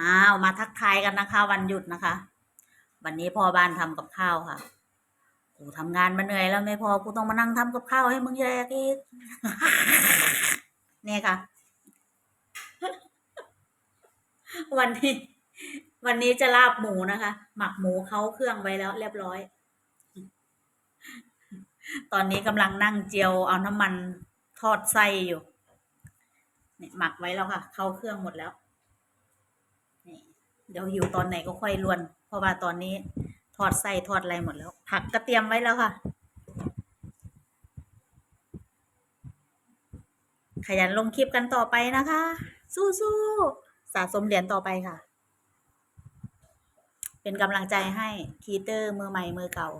อ้าวมาทักทายกันนะคะ วันหยุดนะคะ วันนี้พ่อบ้านทำกับข้าวค่ะกูทำงานมาเหนื่อยแล้วไม่พอกูต้องมานั่งทำกับข้าวให้มึงแยกอีกเนี่ยค่ะ วันนี้วันนี้จะลาบหมูนะคะ หมักหมูเขาเครื่องไว้แล้ว เรียบร้อย ตอนนี้กำลังนั่งเจียวเอาน้ำมันทอดไส้อยู่ เนี่ยหมักไว้แล้วค่ะ เข้าเครื่องหมดแล้ว เดี๋ยวหิวตอนไหนก็ค่อยลวน เพราะว่าตอนนี้ทอดไส้ทอดอะไรหมดแล้ว ผักก็เตรียมไว้แล้วค่ะ ขยันลงคลิปกันต่อไปนะคะ สู้ๆสะสมเหรียญต่อไปค่ะ เป็นกำลังใจให้คีเตอร์มือใหม่มือเก่า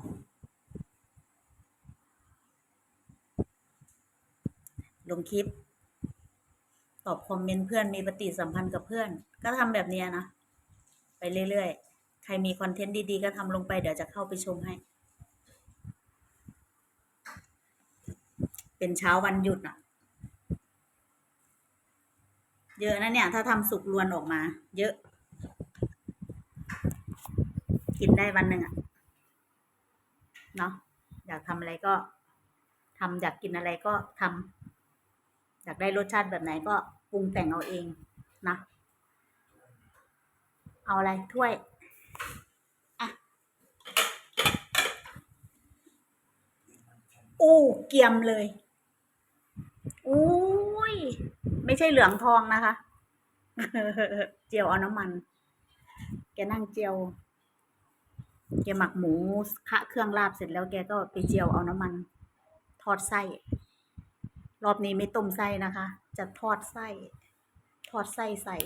ลงคลิป ตอบคอมเมนต์เพื่อนมีปฏิสัมพันธ์กับเพื่อน ก็ทำแบบนี้นะ ไปเรื่อยๆ ใครมีคอนเทนต์ดีๆ ก็ทำลงไปเดี๋ยวจะเข้าไปชมให้ เป็นเช้าวันหยุดอะ เยอะนะเนี่ย ถ้าทำสุกรวนออกมา เยอะ กินได้วันหนึ่งอะ เนาะอยากทำอะไรก็ทำอยากกินอะไรก็ทำอยากได้รสชาติแบบไหนก็ปรุงแต่งเอาเองนะ เอาอะไรถ้วย อะโอ้เกรียมเลย อุ้ย ไม่ใช่เหลืองทองนะคะ เจียวเอาน้ำมัน แกนั่งเจียว แกหมักหมูคะเครื่องลาบเสร็จแล้วแกก็ไปเจียวเอาน้ำมัน ทอดไส้ รอบนี้ไม่ต้มไส้นะคะ จะทอดไส้ ทอดไส้ใส่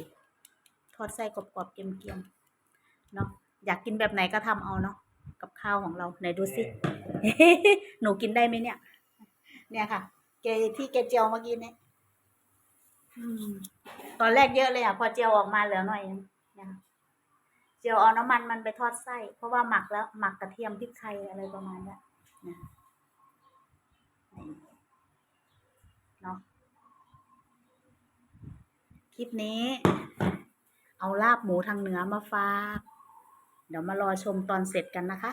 ทอดไส้กรอบๆเกรียมๆเนาะอยากกินแบบไหนก็ทำเอาเนาะกับข้าวของเราไหนดูสิหนูกินได้ไหมเนี่ย เนี่ยค่ะแกที่แกเจียวเมื่อกี้เนี่ยอืมตอนแรกเยอะเลยอะ พอเจียวออกมาเหลือหน่อยนึงเนี่ยค่ะเจียวเอาน้ำมันมันไปทอดไส้ เพราะว่าหมักแล้ว หมักกระเทียมพริกไทยอะไรประมาณเนี้ยนะนี่เนาะคลิปนี้ เอาลาบหมูทางเหนือมาฝาก เดี๋ยวมารอชมตอนเสร็จกันนะคะ